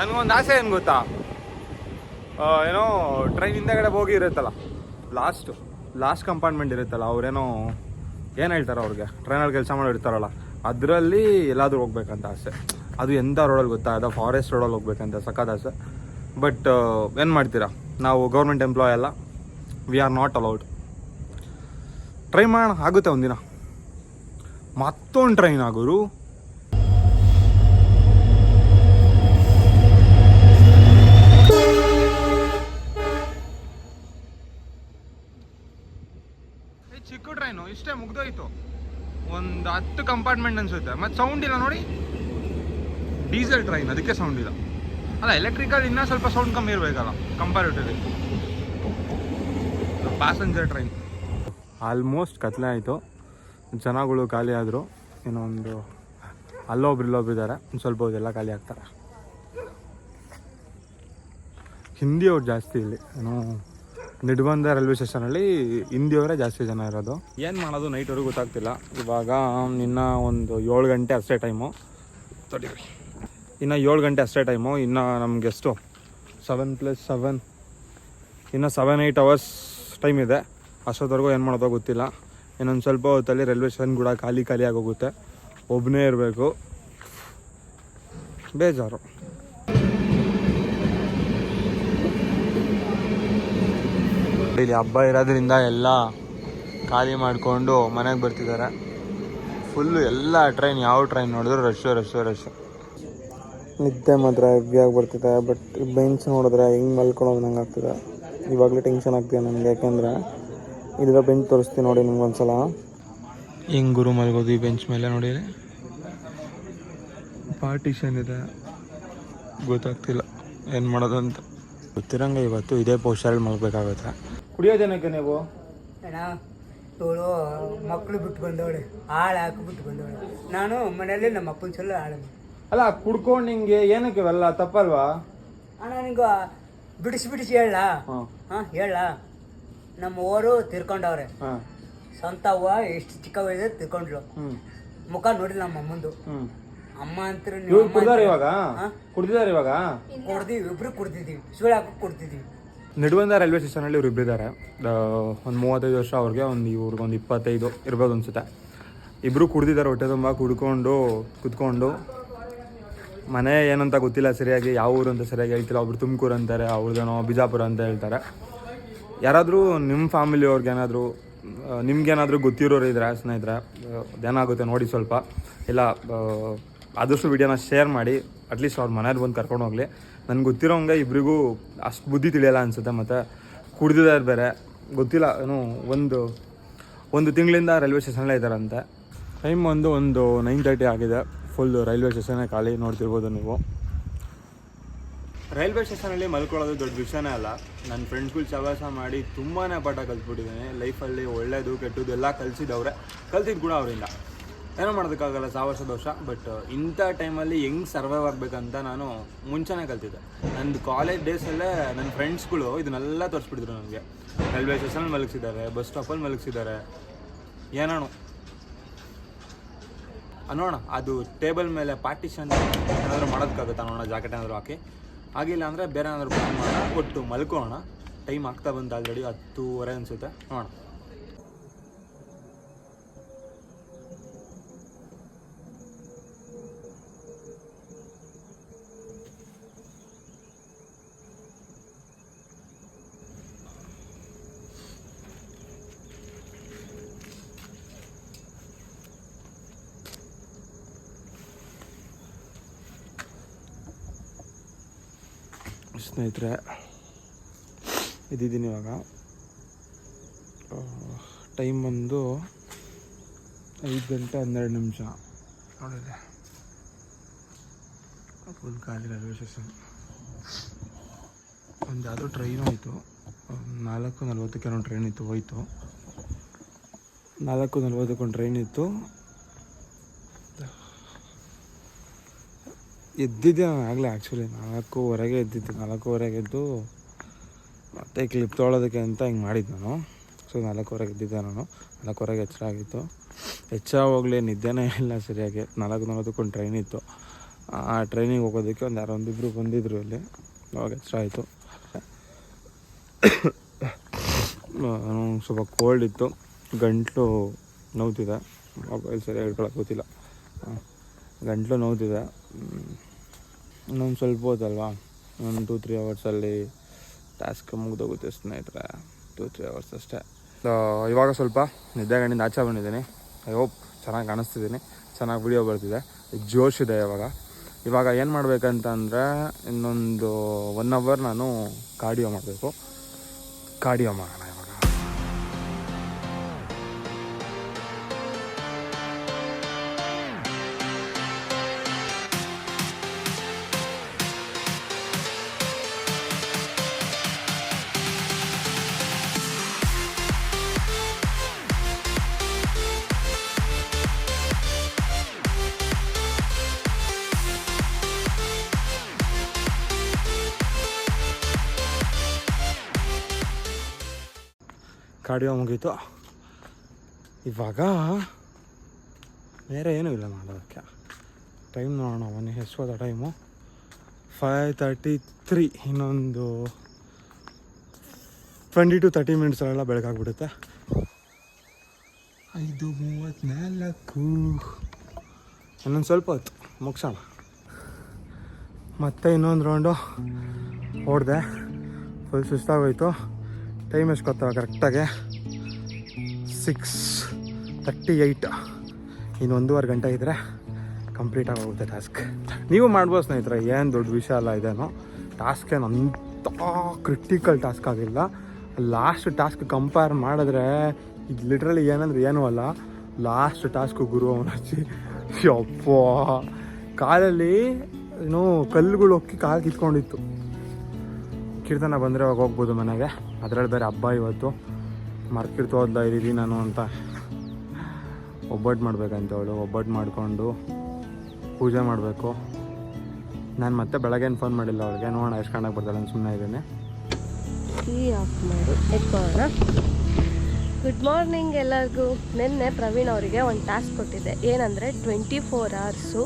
ನನಗೊಂದು ಆಸೆ ಏನು ಗೊತ್ತಾ? ಏನೋ ಟ್ರೈನ್ ಹಿಂದೆಗಡೆ ಹೋಗಿ ಇರುತ್ತಲ್ಲ ಲಾಸ್ಟು ಲಾಸ್ಟ್ ಕಂಪಾರ್ಟ್ಮೆಂಟ್ ಇರುತ್ತಲ್ಲ, ಅವ್ರೇನೋ ಏನು ಹೇಳ್ತಾರೆ ಅವ್ರಿಗೆ ಟ್ರೈನಲ್ಲಿ ಕೆಲಸ ಮಾಡಿರ್ತಾರಲ್ಲ ಅದರಲ್ಲಿ ಎಲ್ಲಾದರೂ ಹೋಗ್ಬೇಕಂತ ಆಸೆ. ಅದು ಎಂಥ ರೋಡಲ್ಲಿ ಗೊತ್ತಾ? ಅದು ಫಾರೆಸ್ಟ್ ರೋಡಲ್ಲಿ ಹೋಗ್ಬೇಕಂತ ಸಖತ್ ಆಸೆ. ಬಟ್ ಏನು ಮಾಡ್ತೀರಾ? ನಾವು ಗೌರ್ಮೆಂಟ್ ಎಂಪ್ಲಾಯ್ ಅಲ್ಲ we are not allowed try ಮಾಡೋಣ ಆಗುತ್ತೆ ಒಂದಿನ. ಮತ್ತೊಂದು ಟ್ರೈನ್ ಆಗೋರು ಚಿಕ್ಕ ಟ್ರೈನು ಇಷ್ಟೇ ಮುಗ್ದೋಯ್ತು ಒಂದು ಹತ್ತು ಕಂಪಾರ್ಟ್ಮೆಂಟ್ ಅನ್ಸುತ್ತೆ. ಮತ್ತು ಸೌಂಡ್ ಇಲ್ಲ ನೋಡಿ. ಡೀಸೆಲ್ ಟ್ರೈನ್ ಅದಕ್ಕೆ ಸೌಂಡ್ ಇಲ್ಲ. ಅಲ್ಲ ಎಲೆಕ್ಟ್ರಿಕಲ್ ಇನ್ನೂ ಸ್ವಲ್ಪ ಸೌಂಡ್ ಕಮ್ಮಿ ಇರಬೇಕಲ್ಲ ಕಂಪ್ಯಾರಿಟಿವ್ಲಿ ಪ್ಯಾಸೆಂಜರ್ ಟ್ರೈನ್ ಆಲ್ಮೋಸ್ಟ್ ಕತ್ಲೆ ಆಯಿತು. ಜನಗಳು ಖಾಲಿ ಆದರು. ಏನೋ ಒಂದು ಅಲ್ಲೊಬ್ರು ಇಲ್ಲೊಬ್ರು ಇದ್ದಾರೆ ಒಂದು ಸ್ವಲ್ಪ ಎಲ್ಲ ಖಾಲಿ ಆಗ್ತಾರೆ. ಹಿಂದಿಯವ್ರು ಜಾಸ್ತಿ ಇಲ್ಲಿ. ಏನೋ ನಿಡ್ಬಂದ ರೈಲ್ವೆ ಸ್ಟೇಷನಲ್ಲಿ ಹಿಂದಿಯವರೇ ಜಾಸ್ತಿ ಜನ ಇರೋದು. ಏನು ಮಾಡೋದು? ನೈಟ್ವರೆಗೂ ಗೊತ್ತಾಗ್ತಿಲ್ಲ. ಇವಾಗ ಇನ್ನು ಒಂದು ಏಳು ಗಂಟೆ ಅಷ್ಟೇ ಟೈಮು ಇನ್ನು ಏಳು ಗಂಟೆ ಅಷ್ಟೇ ಟೈಮು ಇನ್ನು ನಮ್ಗೆ ಎಷ್ಟು ಸೆವೆನ್ ಪ್ಲಸ್ ಸೆವೆನ್ ಇನ್ನು ಸೆವೆನ್ ಏಯ್ಟ್ ಅವರ್ಸ್ ಟೈಮ್ ಇದೆ. ಅಷ್ಟೊತ್ತವರೆಗೂ ಏನು ಮಾಡೋದೋ ಗೊತ್ತಿಲ್ಲ. ಇನ್ನೊಂದು ಸ್ವಲ್ಪ ಹೊತ್ತಲ್ಲಿ ರೈಲ್ವೆ ಸ್ಟೇಷನ್ ಕೂಡ ಖಾಲಿ ಖಾಲಿ ಆಗೋಗುತ್ತೆ. ಒಬ್ಬನೇ ಇರಬೇಕು. ಬೇಜಾರು. ಇಲ್ಲಿ ಹಬ್ಬ ಇರೋದ್ರಿಂದ ಎಲ್ಲ ಖಾಲಿ ಮಾಡಿಕೊಂಡು ಮನೆಗೆ ಬರ್ತಿದ್ದಾರೆ ಫುಲ್ಲು ಎಲ್ಲ ಟ್ರೈನ್ ಯಾವ ಟ್ರೈನ್ ನೋಡಿದ್ರು ರಶ್ಶು ರಶ್ಶು ರಶ್ಶು ನಿದ್ದೆ ಮಾತ್ರ ಹೆವಿಯಾಗಿ ಬರ್ತಿದೆ ಬಟ್ ಬೆಂಚ್ ನೋಡಿದ್ರೆ ಹೆಂಗೆ ಮಲ್ಕೊಳೋದು ನಂಗೆ ಆಗ್ತದೆ. ಇವಾಗಲೇ ಟೆನ್ಷನ್ ಆಗ್ತಿದೆ ನನಗೆ ಯಾಕೆಂದರೆ ಇಲ್ಲಿರೋ ಬೆಂಚ್ ತೋರಿಸ್ತೀನಿ ನೋಡಿ ನಿಮ್ಗೆ ಒಂದ್ಸಲ. ಹೆಂಗೆ ಗುರು ಮಲ್ಗೋದು ಈ ಬೆಂಚ್ ಮೇಲೆ ನೋಡಿ ಪಾರ್ಟಿಷನ್ ಇದೆ. ಗೊತ್ತಾಗ್ತಿಲ್ಲ ಏನು ಮಾಡೋದು ಅಂತ ಗೊತ್ತಿರಂಗೆ ಇವತ್ತು ಇದೇ ಪೋಸ್ಟರಲ್ಲಿ ಮಲ್ಬೇಕಾಗುತ್ತೆ ಕುಡಿಯೋದೇನಕ್ಕೆ ನೀವು? ಇವಳು ಮಕ್ಕಳು ಬಿಟ್ಟು ಬಂದವಳೆ ಹಾಳು ಬಿಟ್ಟು ಬಂದವಳೆ. ನಾನು ಮನೆಯಲ್ಲಿ ನಮ್ಮ ಅಪ್ಪನ ಚಲೋ ಹಾಳು ಅಲ್ಲ ಕುಡ್ಕೊಂಡು ನಿಂಗೆ ಏನಕ್ಕೆ ಇವೆಲ್ಲ? ತಪ್ಪಲ್ವಾ? ಅಣ್ಣ ನಿಂಗೆ ಬಿಡಿಸಿ ಬಿಡಿಸಿ ಹೇಳ. ಹಾಂ. ಹಾಂ ಹೇಳ. ನಮ್ಮ ಓರು ತಿರ್ಕೊಂಡವ್ರೆ. ಹಾಂ. ಸ್ವಂತ ಅವ್ವ ಎಷ್ಟು ಚಿಕ್ಕವಿದೆ ತಿರ್ಕೊಂಡ್ಲು ಹ್ಞೂ ಮುಖ ನೋಡಿಲ್ಲ ನಮ್ಮ ಅಮ್ಮಂದು. ಅಮ್ಮ ಅಂತಾರೆ ನೀವು ಕುಡ್ದಾರ ಇವಾಗ? ಹಾ? ಕುಡ್ದಿದ್ದಾರೆ ಇವಾಗ? ಕುಡ್ದಿವಿ ಇಬ್ರು ಕುಡ್ದಿದ್ದೀವಿ ಸುಳ್ಳು ಹಾಕಿ ಕುಡ್ದಿದ್ದೀವಿ ನಿಡುವಂದ ರೈಲ್ವೆ ಸ್ಟೇಷನಲ್ಲಿ ಇವ್ರು ಇಬ್ಬರಿದ್ದಾರೆ ಒಂದು ಮೂವತ್ತೈದು ವರ್ಷ ಅವ್ರಿಗೆ, ಒಂದು ಇವ್ರಿಗೆ ಒಂದು ಇಪ್ಪತ್ತೈದು ಇರ್ಬೋದು ಅನ್ಸುತ್ತೆ. ಇಬ್ಬರು ಕುಡಿದಿದ್ದಾರೆ, ಹೊಟ್ಟೆ ತುಂಬ. ಕುಡ್ಕೊಂಡು, ಕುತ್ಕೊಂಡು. ಮನೆ ಏನಂತ ಗೊತ್ತಿಲ್ಲ, ಸರಿಯಾಗಿ ಯಾವ ಊರು ಅಂತ ಸರಿಯಾಗಿ ಹೇಳ್ತಿಲ್ಲ. ಒಬ್ರು ತುಮಕೂರು ಅಂತಾರೆ ಅವ್ರದ್ದೇನೋ ಬಿಜಾಪುರ ಅಂತ ಹೇಳ್ತಾರೆ. ಯಾರಾದರೂ ನಿಮ್ಮ ಫ್ಯಾಮಿಲಿ ಅವ್ರಿಗೇನಾದರೂ ನಿಮ್ಗೇನಾದರೂ ಗೊತ್ತಿರೋರು ಇದ್ರೆ, ಸ್ನೇಹಿತರೆ ಏನಾಗುತ್ತೆ ನೋಡಿ ಸ್ವಲ್ಪ. ಇಲ್ಲ ಆದಷ್ಟು ವಿಡಿಯೋನ ಶೇರ್ ಮಾಡಿ. ಅಟ್ಲೀಸ್ಟ್ ಅವ್ರ ಮನೇಲಿ ಬಂದು ಕರ್ಕೊಂಡು ಹೋಗಲಿ. ನನಗೆ ಗೊತ್ತಿರೋಂಗೆ ಇಬ್ರಿಗೂ ಅಷ್ಟು ಬುದ್ಧಿ ತಿಳಿಯಲ್ಲ ಅನಿಸುತ್ತೆ, ಮತ್ತು ಕುಡ್ದಿದ್ದಾರೆ ಬೇರೆ. ಗೊತ್ತಿಲ್ಲ, ಏನು, ಒಂದು ಒಂದು ತಿಂಗಳಿಂದ ರೈಲ್ವೆ ಸ್ಟೇಷನಲ್ಲೇ ಇದ್ದಾರಂತೆ. ಟೈಮ್ ಒಂದು ಒಂದು ನೈನ್ ತರ್ಟಿ ಆಗಿದೆ. ಫುಲ್ ರೈಲ್ವೆ ಸ್ಟೇಷನ್ನೇ ಖಾಲಿ, ನೋಡ್ತಿರ್ಬೋದು ನೀವು. ರೈಲ್ವೆ ಸ್ಟೇಷನಲ್ಲಿ ಮಲ್ಕೊಳ್ಳೋದು ದೊಡ್ಡ ವಿಷಯನೇ ಅಲ್ಲ. ನನ್ನ ಫ್ರೆಂಡ್ಸ್ಗಳು ಸವಾಸ ಮಾಡಿ ತುಂಬಾ ಪಾಠ ಕಲ್ತ್ಬಿಟ್ಟಿದ್ದೀನಿ. ಲೈಫಲ್ಲಿ ಒಳ್ಳೆಯದು ಕೆಟ್ಟದ್ದು ಎಲ್ಲ ಕಲಿಸಿದವ್ರೆ. ಕಲ್ತಿದ್ದು ಕೂಡ ಅವರಿಂದ. ಏನೋ ಮಾಡೋದಕ್ಕಾಗಲ್ಲ ಸಾವಿರ ದೋಷ. ಬಟ್ ಇಂಥ ಟೈಮಲ್ಲಿ ಹೆಂಗೆ ಸರ್ವೈವ್ ಆಗಬೇಕಂತ ನಾನು ಮುಂಚೆನೇ ಕಲ್ತಿದ್ದೆ. ನಂದು ಕಾಲೇಜ್ ಡೇಸಲ್ಲೇ ನನ್ನ ಫ್ರೆಂಡ್ಸ್ಗಳು ಇದನ್ನೆಲ್ಲ ತೋರಿಸ್ಬಿಟ್ಟಿದ್ರು ನನಗೆ. ರೈಲ್ವೆ ಸ್ಟೇಷನಲ್ಲಿ ಮಲಗಿಸಿದ್ದಾರೆ ಬಸ್ ಸ್ಟಾಪಲ್ಲಿ ಮಲಗಿಸಿದ್ದಾರೆ. ಏನೋ ನೋಡೋಣ. ಅದು ಟೇಬಲ್ ಮೇಲೆ ಪಾರ್ಟಿಷನ್ ಏನಾದರೂ ಮಾಡೋದಕ್ಕಾಗುತ್ತಾ? ನೋಡೋಣ ಜಾಕೆಟ್ ಏನಾದರೂ ಹಾಕಿ. ಆಗಿಲ್ಲ ಅಂದರೆ ಬೇರೆ ಏನಾದರೂ ಪ್ಲಾನ್ ಮಾಡೋಣ. ಒಟ್ಟು ಮಲ್ಕೋಣ. ಟೈಮ್ ಆಗ್ತಾ ಬಂತು ಆಲ್ರೆಡಿ ಹತ್ತೂವರೆ ಅನಿಸುತ್ತೆ. ನೋಡೋಣ. ಸ್ನೇಹಿತರೆ ಇದ್ದೀನಿ ಇವಾಗ. ಟೈಮ್ ಬಂದು ಐದು ಗಂಟೆ ಹನ್ನೆರಡು ನಿಮಿಷ. ನೋಡಿದೆ ಫುಲ್ ಖಾಲಿ ರೈಲ್ವೆ ಸ್ಟೇಷನ್. ಒಂದು ಯಾವುದೋ ಟ್ರೈನ್ ಹೋಯ್ತು. ನಾಲ್ಕು ನಲ್ವತ್ತಕ್ಕೆ ಒಂದು ಟ್ರೈನ್ ಇತ್ತು, ಹೋಯ್ತು. ನಾಲ್ಕು ನಲ್ವತ್ತಕ್ಕೆ ಒಂದು ಟ್ರೈನ್ ಇತ್ತು. ಎದ್ದಿದ್ದೆ ನಾನು ಆಗಲೇ ಆ್ಯಕ್ಚುಲಿ ನಾಲ್ಕೂವರೆಗೆ ಎದ್ದಿದ್ದೆ, ನಾಲ್ಕೂವರೆಗೆ ಎದ್ದು ಮತ್ತೆ ಕ್ಲಿಪ್ ತೊಗೊಳೋದಕ್ಕೆ ಅಂತ ಹಿಂಗೆ ಮಾಡಿದ್ದು ನಾನು. ಸೊ ನಾಲ್ಕೂವರೆಗೆ ಎದ್ದಿದ್ದೆ ನಾನು. ನಾಲ್ಕೂವರೆಗೆ ಎಚ್ಚರ ಆಗಿತ್ತು. ಎಚ್ಚರ ಹೋಗಲಿ, ನಿದ್ದೆನೇ ಇಲ್ಲ ಸರಿಯಾಗಿ. ನಾಲ್ಕು ನಲ್ವತ್ತಕ್ಕೊಂದು ಟ್ರೈನ್ ಇತ್ತು. ಆ ಟ್ರೈನಿಗೆ ಹೋಗೋದಕ್ಕೆ ಒಂದು ಯಾರೋ ಒಂದಿಬ್ಬರು ಬಂದಿದ್ರು ಇಲ್ಲಿ ಅವಾಗ ಎಚ್ಚರ ಆಯಿತು. ಸ್ವಲ್ಪ ಕೋಲ್ಡ್ ಇತ್ತು. ಗಂಟ್ಲು ನೋವ್ತಿದೆ. ಮೊಬೈಲ್ ಸರಿಯಾಗಿ ಹೇಳ್ಕೊಳಕ್ಕೆ ಗೊತ್ತಿಲ್ಲ. ಗಂಟ್ಲು ನೋವ್ತಿದೆ. ಹ್ಮ್. ಇನ್ನೊಂದು ಸ್ವಲ್ಪ ಹೋದಲ್ವಾ ಒಂದು ಟೂ ತ್ರೀ ಅವರ್ಸಲ್ಲಿ ಟಾಸ್ಕ್ ಮುಗಿದೋಗುತ್ತೆ ಸ್ನೇಹಿತರೆ. ಟೂ ತ್ರೀ ಅವರ್ಸ್ ಅಷ್ಟೇ. ಇವಾಗ ಸ್ವಲ್ಪ ನಿದ್ದೆಗಣ್ಣಿಂದ ಆಚೆ ಬಂದಿದ್ದೀನಿ. ಐ ಹೋಪ್ ಚೆನ್ನಾಗಿ ಕಾಣಿಸ್ತಿದ್ದೀನಿ. ಚೆನ್ನಾಗಿ ವಿಡಿಯೋ ಬರ್ತಿದೆ. ಜೋಶ್ ಇದೆ ಇವಾಗ. ಇವಾಗ ಏನು ಮಾಡಬೇಕಂತಂದರೆ ಇನ್ನೊಂದು ಒನ್ ಅವರ್ ನಾನು ಕಾರ್ಡಿಯೋ ಮಾಡಬೇಕು. ಕಾರ್ಡಿಯೋ ಮಾಡೋಣ ಕಾರ್ಡಿಯೋ ಮುಗೀತು. ಇವಾಗ ಬೇರೆ ಏನೂ ಇಲ್ಲ ಮಾಡೋದಕ್ಕೆ. ಟೈಮ್ ನೋಡೋಣ ಬನ್ನಿ ಎಷ್ಟೋದ ಟೈಮು ಫೈವ್ ತರ್ಟಿ ತ್ರೀ ಇನ್ನೊಂದು ಟ್ವೆಂಟಿ ಟು ತರ್ಟಿ ಮಿನಿಟ್ಸಲ್ಲೆಲ್ಲ ಬೆಳಕಾಗ್ಬಿಡುತ್ತೆ ಐದು ಮೂವತ್ತ್ನಾಲ್ಕು. ಇನ್ನೊಂದು ಸ್ವಲ್ಪ ಹೊತ್ತು, ಮುಗಿಸೋಣ. ಮತ್ತೆ ಇನ್ನೊಂದು ರೌಂಡು ಓಡಿದೆ. ಫುಲ್ ಸುಸ್ತಾಗೋಯ್ತು. ಟೈಮ್ ಎಷ್ಟು ಗೊತ್ತಾಗ ಕರೆಕ್ಟಾಗಿ ಸಿಕ್ಸ್ ತರ್ಟಿ ಏಯ್ಟ್ ಇನ್ನು ಒಂದೂವರೆ ಗಂಟೆ ಇದ್ದರೆ ಕಂಪ್ಲೀಟ್ ಆಗೋಗುತ್ತೆ ಟಾಸ್ಕ್ ನೀವು ಮಾಡ್ಬೋದು ಸ್ನೇಹಿತರೆ, ಏನು ದೊಡ್ಡ ವಿಷಯ ಅಲ್ಲ ಇದೇನು? ಟಾಸ್ಕ್ ಏನು ಅಂಥ ಕ್ರಿಟಿಕಲ್ ಟಾಸ್ಕ್ ಆಗಿಲ್ಲ. ಲಾಸ್ಟ್ ಟಾಸ್ಕ್ ಕಂಪೇರ್ ಮಾಡಿದ್ರೆ, ಇದು ಲಿಟ್ರಲಿ ಏನಂದ್ರೆ ಏನೂ ಅಲ್ಲ. ಲಾಸ್ಟ್ ಟಾಸ್ಕು ಗುರು ಅವನಚ್ಚಿ. ಯಪ್ಪ! ಕಾಲಲ್ಲಿ ಏನೋ ಕಲ್ಲುಗಳು ಹೊಕ್ಕಿ ಕಾಲು ಕಿತ್ಕೊಂಡಿತ್ತು. ಕೀರ್ತನ ಬಂದರೆ ಅವಾಗ ಹೋಗ್ಬೋದು ಮನೆಗೆ. ಅದರಲ್ಲಿ ಬೇರೆ ಹಬ್ಬ ಇವತ್ತು. ಮರ್ಕಿಡ್ತು ಹೋದ್ಲ ಇದ್ದೀವಿ ನಾನು ಅಂತ ಒಬ್ಬಟ್ಟು ಮಾಡ್ಬೇಕಂತ ಅವಳು. ಒಬ್ಬಟ್ಟು ಮಾಡಿಕೊಂಡು ಪೂಜೆ ಮಾಡಬೇಕು. ನಾನು ಮತ್ತೆ ಬೆಳಗ್ಗೆನ ಫೋನ್ ಮಾಡಿಲ್ಲ ಅವಳಿಗೆ. ನೋಡೋಣ ಎಷ್ಟು ಕಂಡಾಗ ಬರ್ತಾಳೆ ಅಂತ ಸುಮ್ಮನೆ ಇದ್ದೀನಿ. ಆಫ್ ಗುಡ್ ಮಾರ್ನಿಂಗ್ ಎಲ್ಲರಿಗೂ. ನಿನ್ನೆ ಪ್ರವೀಣ್ ಅವರಿಗೆ ಒಂದು ಟಾಸ್ಕ್ ಕೊಟ್ಟಿದ್ದೆ. ಏನಂದರೆ ಟ್ವೆಂಟಿ ಫೋರ್ ಅವರ್ಸು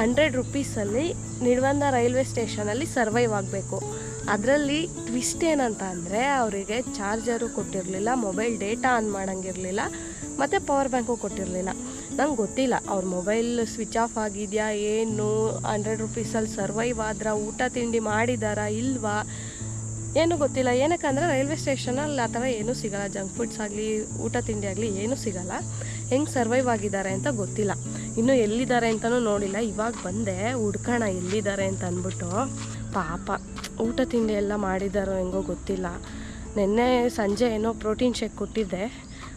ಹಂಡ್ರೆಡ್ ರುಪೀಸಲ್ಲಿ ನಿಡ್ವಂದ ರೈಲ್ವೆ ಸ್ಟೇಷನಲ್ಲಿ ಸರ್ವೈವ್ ಆಗಬೇಕು. ಅದರಲ್ಲಿ ಟ್ವಿಸ್ಟ್ ಏನಂತ ಅಂದರೆ ಅವರಿಗೆ ಚಾರ್ಜರು ಕೊಟ್ಟಿರಲಿಲ್ಲ ಮೊಬೈಲ್ ಡೇಟಾ ಆನ್ ಮಾಡೋಂಗಿರಲಿಲ್ಲ, ಮತ್ತು ಪವರ್ ಬ್ಯಾಂಕು ಕೊಟ್ಟಿರಲಿಲ್ಲ. ನಂಗೆ ಗೊತ್ತಿಲ್ಲ, ಅವ್ರ ಮೊಬೈಲ್ ಸ್ವಿಚ್ ಆಫ್ ಆಗಿದೆಯಾ, ಏನು ಹಂಡ್ರೆಡ್ ರುಪೀಸಲ್ಲಿ ಸರ್ವೈವ್ ಆದ್ರ, ಊಟ ತಿಂಡಿ ಮಾಡಿದಾರಾ, ಇಲ್ವಾ? ಏನೂ ಗೊತ್ತಿಲ್ಲ. ಏನಕ್ಕಂದ್ರೆ ರೈಲ್ವೆ ಸ್ಟೇಷನಲ್ಲಿ ಆ ಥರ ಏನೂ ಸಿಗಲ್ಲ. ಜಂಕ್ ಫುಡ್ಸ್ ಆಗಲಿ, ಊಟ ತಿಂಡಿ ಆಗಲಿ ಏನೂ ಸಿಗಲ್ಲ. ಹೆಂಗೆ ಸರ್ವೈವ್ ಆಗಿದ್ದಾರೆ ಅಂತ ಗೊತ್ತಿಲ್ಲ. ಇನ್ನೂ ಎಲ್ಲಿದ್ದಾರೆ ಅಂತಲೂ ನೋಡಿಲ್ಲ. ಇವಾಗ ಬಂದೆ, ಹುಡ್ಕೋಣ ಎಲ್ಲಿದ್ದಾರೆ ಅಂತ ಅಂದ್ಬಿಟ್ಟು ಪಾಪ. ಊಟ ತಿಂಡಿ ಎಲ್ಲ ಮಾಡಿದ್ದಾರೋ ಹೆಂಗೋ ಗೊತ್ತಿಲ್ಲ. ನಿನ್ನೆ ಸಂಜೆ ಏನೋ ಪ್ರೋಟೀನ್ ಶೇಕ್ ಕೊಟ್ಟಿದ್ದೆ.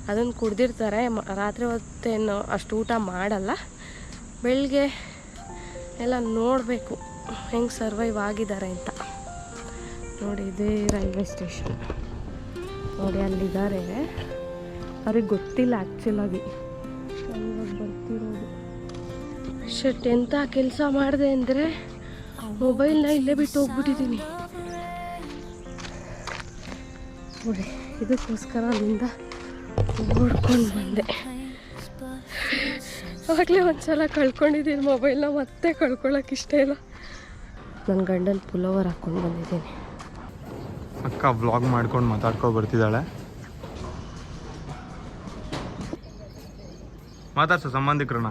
ಅದನ್ನು ಕುಡ್ದಿರ್ತಾರೆ. ರಾತ್ರಿ ಹೊತ್ತೇನು ಅಷ್ಟು ಊಟ ಮಾಡಲ್ಲ. ಬೆಳಗ್ಗೆ ಎಲ್ಲ ನೋಡಬೇಕು ಹೆಂಗೆ ಸರ್ವೈವ್ ಆಗಿದ್ದಾರೆ ಅಂತ. ನೋಡಿ, ಇದೇ ರೈಲ್ವೆ ಸ್ಟೇಷನ್. ನೋಡಿ, ಅಲ್ಲಿದ್ದಾರೆ. ಅವ್ರಿಗೆ ಗೊತ್ತಿಲ್ಲ ಆ್ಯಕ್ಚುಲಾಗಿ ಬರ್ತಿರೋದು. ಶಟ್ ಎಂಥ ಕೆಲಸ ಮಾಡಿದೆ ಅಂದರೆ ಮೊಬೈಲ್ನ ಇಲ್ಲೇ ಬಿಟ್ಟು ಹೋಗ್ಬಿಟ್ಟಿದ್ದೀನಿ. ನೋಡಿ ಇದಕ್ಕೋಸ್ಕರ ಅಲ್ಲಿಂದ ಓಡ್ಕೊಂಡು ಬಂದೆ. ಆಗಲೇ ಒಂದ್ಸಲ ಕಳ್ಕೊಂಡಿದ್ದೀನಿ ಮೊಬೈಲ್ನ ಮತ್ತೆ ಕಳ್ಕೊಳ್ಳೋಕೆ ಇಷ್ಟ ಇಲ್ಲ. ನನ್ನ ಗಂಡನ ಪುಲೋವರ್ ಹಾಕೊಂಡು ಬಂದಿದ್ದೀನಿ. ಅಕ್ಕ ಬ್ಲಾಗ್ ಮಾಡ್ಕೊಂಡು ಮಾತಾಡ್ಕೊ ಬರ್ತಿದ್ದಾಳೆ. ಮಾತಾಡ್ಸು ಸಂಬಂಧಿಕರನ್ನ.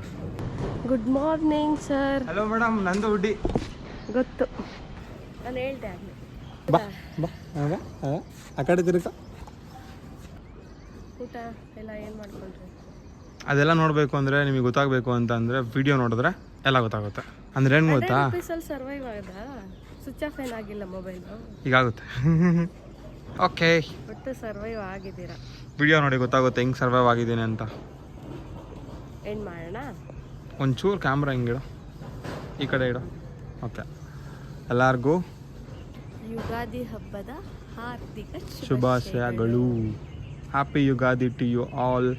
Good morning sir hello madam ನಂದು ಹುಡ್ಡಿ ಗೊತ್ತು. ನಾನು ಹೇಳ್ದೆ ಆಗಲಿ ಬಾ ಬಾ ಆ ಕಡೆ ತಿರುಗ. ಊಟ ಎಲ್ಲ ಏನು ಮಾಡ್ಕೊಂಡ್ರಿ? ಅದೆಲ್ಲ ನೋಡಬೇಕು ಅಂದರೆ ನಿಮಗೆ ಗೊತ್ತಾಗಬೇಕು ಅಂತ ಅಂದರೆ ವಿಡಿಯೋ ನೋಡಿದ್ರೆ ಎಲ್ಲ ಗೊತ್ತಾಗುತ್ತೆ. ಅಂದ್ರೆ ಏನು ಗೊತ್ತಾ? ಸರ್ವೈವ್ ಆಗದ? ಸ್ವಿಚ್ ಆಫ್ ಏನಾಗಿಲ್ಲ ಮೊಬೈಲು ಈಗಾಗುತ್ತೆ ಓಕೆ ಒಟ್ಟು ಸರ್ವೈವ್ ಆಗಿದ್ದೀರಾ. ವಿಡಿಯೋ ನೋಡಿ ಗೊತ್ತಾಗುತ್ತೆ ಹೆಂಗೆ ಸರ್ವೈವ್ ಆಗಿದ್ದೀನಿ ಅಂತ. ಏನು ಮಾಡೋಣ? ಒಂಚೂರು ಕ್ಯಾಮ್ರಾ ಹಿಂಗಿಡು ಈ ಕಡೆ ಇಡು. ಓಕೆ ಎಲ್ಲರಿಗೂ? ಯುಗಾದಿ ಹಬ್ಬದ ಹಾರ್ದಿಕ ಶುಭಾಶಯಗಳು. Happy Ugadi to you all